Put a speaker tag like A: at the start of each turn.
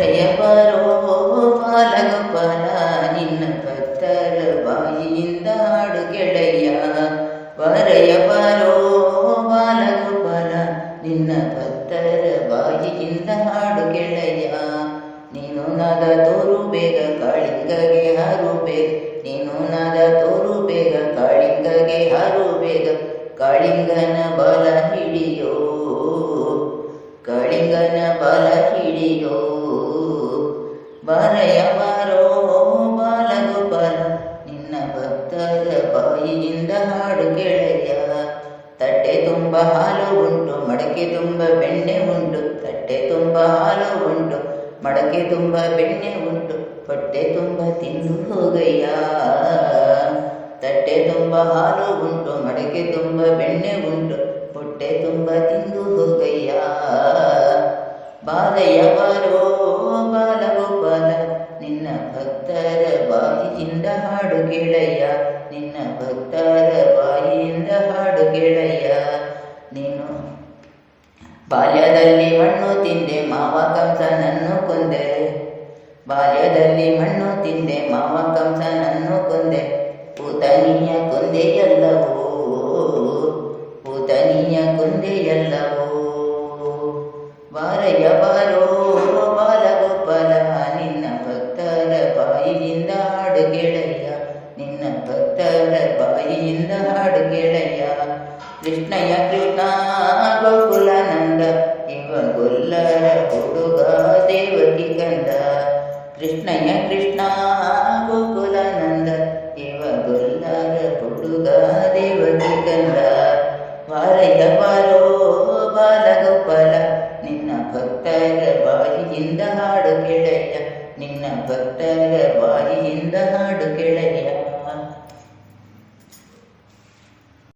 A: ಬಾರಯ ಬರೋ ಬಾಲಗೋಪಾಲ ನಿನ್ನ ಭಕ್ತರ ಬಾಯಿಯಿಂದ ಹಾಡು ಗೆಳೆಯ ವರಯ ಬರೋ ಬಾಲಗೋಪಾಲ ನಿನ್ನ ಭಕ್ತರ ಬಾಯಿಯಿಂದ ಹಾಡು ಗೆಳೆಯ ನೀನು ನಾದ ತೋರು ಬೇಗ ಕಾಳಿಂಗಗೆ ಹಾರು ಬೇಗ ನೀನು ನಾದ ತೋರು ಬೇಗ ಕಾಳಿಂಗಗೆ ಹಾರು ಬೇಗ ಕಾಳಿಂಗನ ಬಲ ಹಿಡಿಯೋ ಬಾಯಿಯಿಂದ ಹಾಡು ಗೆಳೆಯ ತಟ್ಟೆ ತುಂಬ ಹಾಲು ಉಂಟು, ಮಡಕೆ ತುಂಬ ಬೆಣ್ಣೆ ಉಂಟು. ತಟ್ಟೆ ತುಂಬ ಹಾಲು ಉಂಟು, ಮಡಕೆ ತುಂಬ ಬೆಣ್ಣೆ ಉಂಟು. ಹೊಟ್ಟೆ ತುಂಬ ತಿಂದು ಹೋಗಯ್ಯ. ತಟ್ಟೆ ತುಂಬ ಹಾಲು ಉಂಟು, ಮಡಕೆ ತುಂಬ ಬೆಣ್ಣೆ ಉಂಟು. ಹೊಟ್ಟೆ ತುಂಬ ತಿಂದು ಹೋಗಯ್ಯ. ಬಾಲಯ್ಯ ಬಾರೋ ಬಾಲಗೋಪಾಲ. ನಿನ್ನ ಭಕ್ತರ ಬಾಯಿಯಿಂದ ಹಾಡು ಕೇಳಯ್ಯ. ನಿನ್ನ ಭಕ್ತರ ಬಾಯಿಯಿಂದ ಹಾಡು ಕೇಳಯ್ಯ. ನೀನು ಬಾಲ್ಯದಲ್ಲಿ ಮಣ್ಣು ತಿಂದೆ, ಮಾವ ಕಂಸನನ್ನು ಕೊಂದೆ. ಬಾಲ್ಯದಲ್ಲಿ ಮಣ್ಣು ತಿಂದೆ, ಮಾವ ಕಂಸನನ್ನು ಕೊಂದೆ. ಪೂತನಿಯ ಕೊಂದೆಯಲ್ಲವೋ? ಪೂತನಿಯ ಕೊಂದೆಯಲ್ಲವೋ? ಬಾರಯ್ಯ ಬಾರೋ. ಬಾಯಿಯಿಂದ ಹಾಡು ಗೆಳೆಯ ಕೃಷ್ಣಯ್ಯ ಕೃಷ್ಣ ಗೋಕುಲಾನಂದ ಇವ ಗೊಲ್ಲರ ಹುಡುಗ ದೇವಕಿ ಕಂದ ಕೃಷ್ಣಯ್ಯ ಕೃಷ್ಣ ಗೋಕುಲಾನಂದ ಇವ ಗೊಲ್ಲರ ಹುಡುಗ ದೇವಕಿ ಕಂದ ಬಾರಯ್ಯ ಬಾರೋ ಬಾಲಗೋಪಾಲ ನಿನ್ನ ಭಕ್ತರ ಬಾಯಿಯಿಂದ ಹಾಡು ಗೆಳೆಯ ನಿನ್ನ ಭಕ್ತರ ಬಾಯಿಯಿಂದ ಹಾಡು ಗೆಳೆಯ